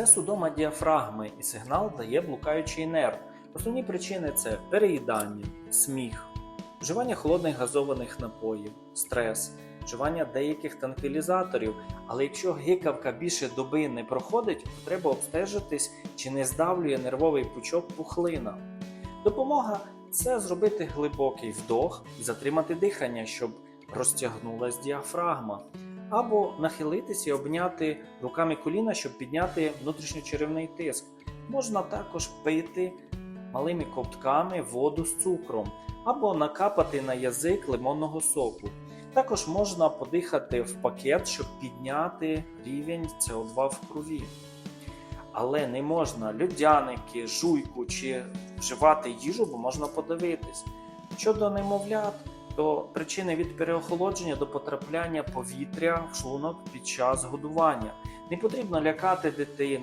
Це судома діафрагми і сигнал дає блукаючий нерв. Основні причини це переїдання, сміх, вживання холодних газованих напоїв, стрес, вживання деяких танквілізаторів. Але якщо гикавка більше доби не проходить, треба обстежитись, чи не здавлює нервовий пучок пухлина. Допомога це зробити глибокий вдох і затримати дихання, щоб розтягнулась діафрагма. Або нахилитись і обняти руками коліна, щоб підняти внутрішньочеревний тиск. Можна також пити малими ковтками воду з цукром, або накапати на язик лимонного соку. Також можна подихати в пакет, щоб підняти рівень СО2 в крові. Але не можна льодяники, жуйку чи вживати їжу, бо можна подивитись. Щодо немовлят, то причини від переохолодження до потрапляння повітря в шлунок під час годування. Не потрібно лякати дитину.